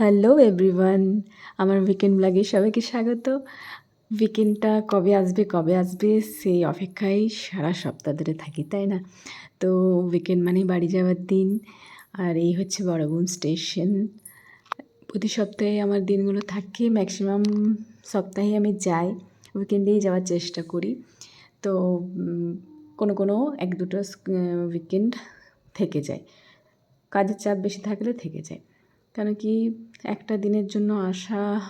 Hello everyone আমার weekend ব্লগে সবাইকে স্বাগত। উইকেন্ডটা কবে আসবে কবে আসবে, সেই অপেক্ষায় সারা সপ্তাহ ধরে থাকি, তাই না? তো উইকেন্ড মানে বাড়ি যাওয়ার দিন, আর এই হচ্ছে বড়বুন স্টেশন প্রতি সপ্তাহে আমার দিনগুলো থাকে ম্যাক্সিমাম সপ্তাহে আমি যাই উইকেন্ডেই যাওয়ার চেষ্টা করি। তো কোনো কোনো, এক দুটো উইকেন্ড থেকে যায়। কাজের চাপ বেশি থাকলে থেকে যায়। কেন কি একটা দিনের জন্য আসা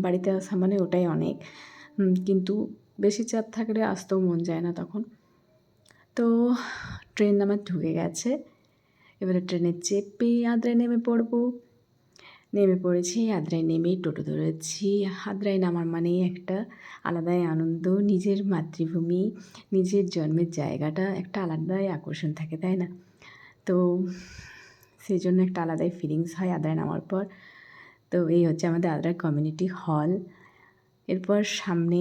বাড়িতে আসা মানে ওটাই অনেক। কিন্তু বেশি চাপ থাকলে আসতেও মন যায় না তখন। তো ট্রেন আমার ঢুকে গেছে। এবারে ট্রেনে চেপে আদ্রায় নেমে পড়ব। নেমে পড়েছি, আদ্রায় নেমেই টোটো ধরেছি। আদ্রায় নামার মানেই একটা আলাদাই আনন্দ, নিজের মাতৃভূমি, নিজের জন্মের জায়গাটা, একটা আলাদাই আকর্ষণ থাকে, তাই না? তো সেই জন্য একটা আলাদাই ফিলিংস হয় আদ্রায় নামার পর। তো এই হচ্ছে আমাদের আদ্রার কমিউনিটি হল এরপর সামনে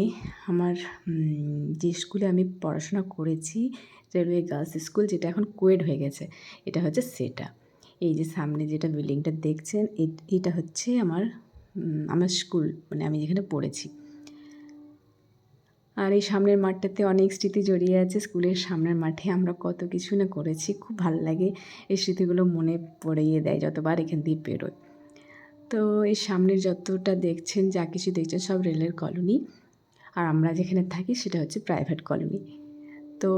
আমার যে স্কুলে আমি পড়াশোনা করেছি রেলওয়ে গার্লস স্কুল যেটা এখন কোয়েড হয়ে গেছে, এটা হচ্ছে সেটা এই যে সামনে যেটা বিল্ডিংটা দেখছেন এটা হচ্ছে আমার আমার স্কুল মানে আমি যেখানে পড়েছি। আর এই সামনের মাঠটাতে অনেক স্মৃতি জড়িয়ে আছে। স্কুলের সামনের মাঠে আমরা কত কিছু না করেছি, খুব ভালো লাগে। এই স্মৃতিগুলো মনে পড়িয়ে দেয় যতবার এখান দিয়ে বেরোয় তো এই সামনের যতটা দেখছেন, যা কিছু দেখছেন, সব রেলের কলোনি। আর আমরা যেখানে থাকি, সেটা হচ্ছে প্রাইভেট কলোনি। তো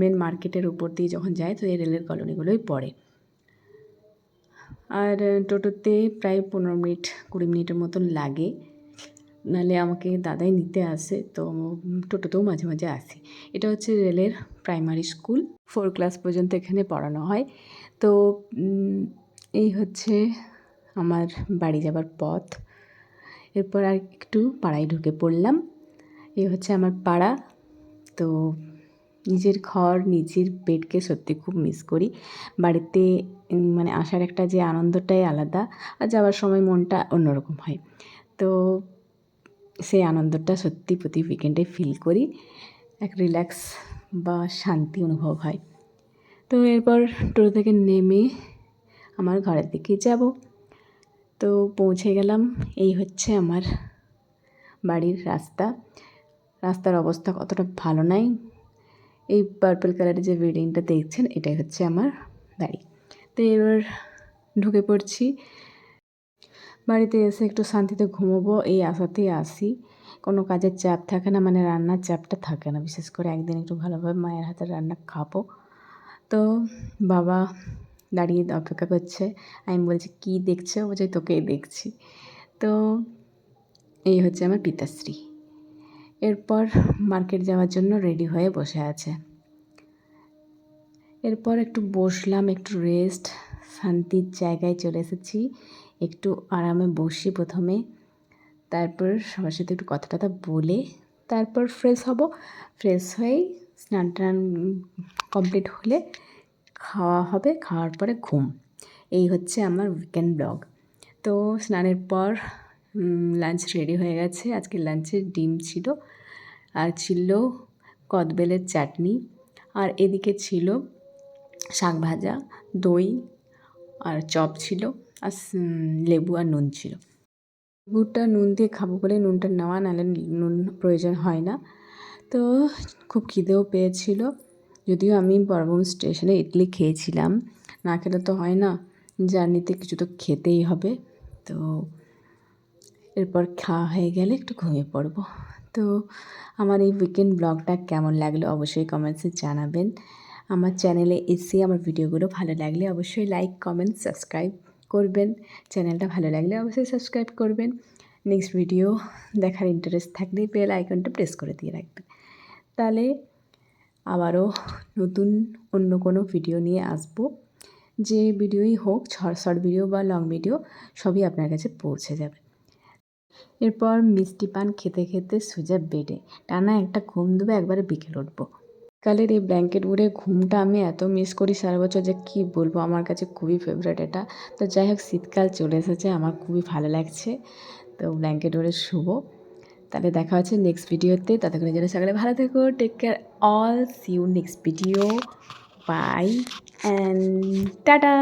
মেন মার্কেটের উপর দিয়ে যখন যায়, তো এই রেলের কলোনিগুলোই পড়ে। আর, টোটোতে প্রায় পনেরো মিনিট, কুড়ি মিনিটের মতন লাগে। নাহলে আমাকে দাদাই নিতে আসে, তো টোটোতেও মাঝে মাঝে আসি। এটা হচ্ছে রেলের প্রাইমারি স্কুল ফোর ক্লাস পর্যন্ত এখানে পড়ানো হয়। তো এই হচ্ছে আমার বাড়ি যাবার পথ। এরপর আর একটু পাড়ায় ঢুকে পড়লাম। এই হচ্ছে আমার পাড়া। তো, নিজের ঘর, নিজের বেডকে সত্যি খুব মিস করি। বাড়িতে মানে আসার একটা যে আনন্দটাই আলাদা। আর যাওয়ার সময় মনটা অন্যরকম হয়। তো সেই আনন্দটা সত্যি প্রতি উইকেন্ডে ফিল করি। এক রিল্যাক্স বা শান্তি অনুভব হয়। তো এরপর টোটো থেকে নেমে আমার ঘরের দিকে যাব। তো পৌঁছে গেলাম, এই হচ্ছে আমার বাড়ির রাস্তা। রাস্তার অবস্থা অতটা ভালো নাই। এই পার্পল কালারের যে বিল্ডিংটা দেখছেন, এটাই হচ্ছে আমার বাড়ি। তো এবার ঢুকে পড়ছি বাড়িতে এসে একটু শান্তিতে ঘুমোবো, এই আশাতেই আসি। কোনো কাজের চাপ থাকে না মানে রান্নার চাপটা থাকে না। বিশেষ করে একদিন একটু ভালোভাবে মায়ের হাতের রান্না খাব। তো বাবা দাঁড়িয়ে অপেক্ষা করছে। আমি বলছি, কী দেখছ? বলছে, তোকেই দেখছি। তো এই হচ্ছে আমার পিতাশ্রী। এরপর মার্কেট যাওয়ার জন্য রেডি হয়ে বসে আছে। এরপর একটু বসলাম, একটু রেস্ট শান্তির জায়গায় চলে এসেছি। একটু আরামে বসি প্রথমে। তারপর সবার সাথে একটু কথা টথা বলে তারপর ফ্রেশ হব। ফ্রেশ হয়েই স্নান টান কমপ্লিট হলে খাওয়া হবে, খাওয়ার পরে ঘুম। এই হচ্ছে আমার উইকেন্ড ব্লগ তো স্নানের পর লাঞ্চ রেডি হয়ে গেছে। আজকে লাঞ্চে ডিম ছিল আর ছিল কদবেলের চাটনি। আর এদিকে ছিল শাক ভাজা, দই আর চপ ছিল। আর লেবু আর নুন ছিল। লেবুটা নুন দিয়ে খাব বলে নুনটা নেওয়া নাহলে নুন প্রয়োজন হয় না। তো খুব খিদেও পেয়েছিল। যদিও আমি বর্বন স্টেশনে ইডলি খেয়েছিলাম, না খেলে তো হয় না, জার্নিতে কিছু তো খেতেই হবে। তো এরপর খাওয়া হয়ে গেলে একটু ঘুমিয়ে পড়ব। তো আমার এই উইকেন্ড ব্লগটা কেমন লাগল অবশ্যই কমেন্টসে জানাবেন। আমার চ্যানেলে এসে আমার ভিডিওগুলো ভালো লাগলে অবশ্যই লাইক কমেন্ট সাবস্ক্রাইব করবেন। চ্যানেলটা ভালো লাগলে অবশ্যই সাবস্ক্রাইব করবেন। নেক্সট ভিডিও দেখার ইন্টারেস্ট থাকলে বেল আইকনটা প্রেস করে দিয়ে রাখবেন। তাহলে আবারও নতুন অন্য কোনো ভিডিও নিয়ে আসব। যে ভিডিওই হোক শর্ট ভিডিও বা লং ভিডিও সবই আপনার কাছে পৌঁছে যাবে। এরপর মিষ্টি পান খেতে খেতে সোজা বেডে টানা একটা ঘুম দেবে, একবারে বিকেল উঠবো। কালের এই ব্ল্যাঙ্কেট উড়ে ঘুমটা আমি এত মিস করি সারা বছর যে কি বলব, আমার কাছে খুবই ফেভারেট এটা। তো যাই হোক, শীতকাল চলে এসেছে, আমার খুবই ভালো লাগছে। তো ব্ল্যাঙ্কেট উড়ে শুভ তাহলে দেখা হচ্ছে নেক্সট ভিডিওতে ততক্ষণে যেন সকালে ভালো থেকো take care all see you next video bye and tata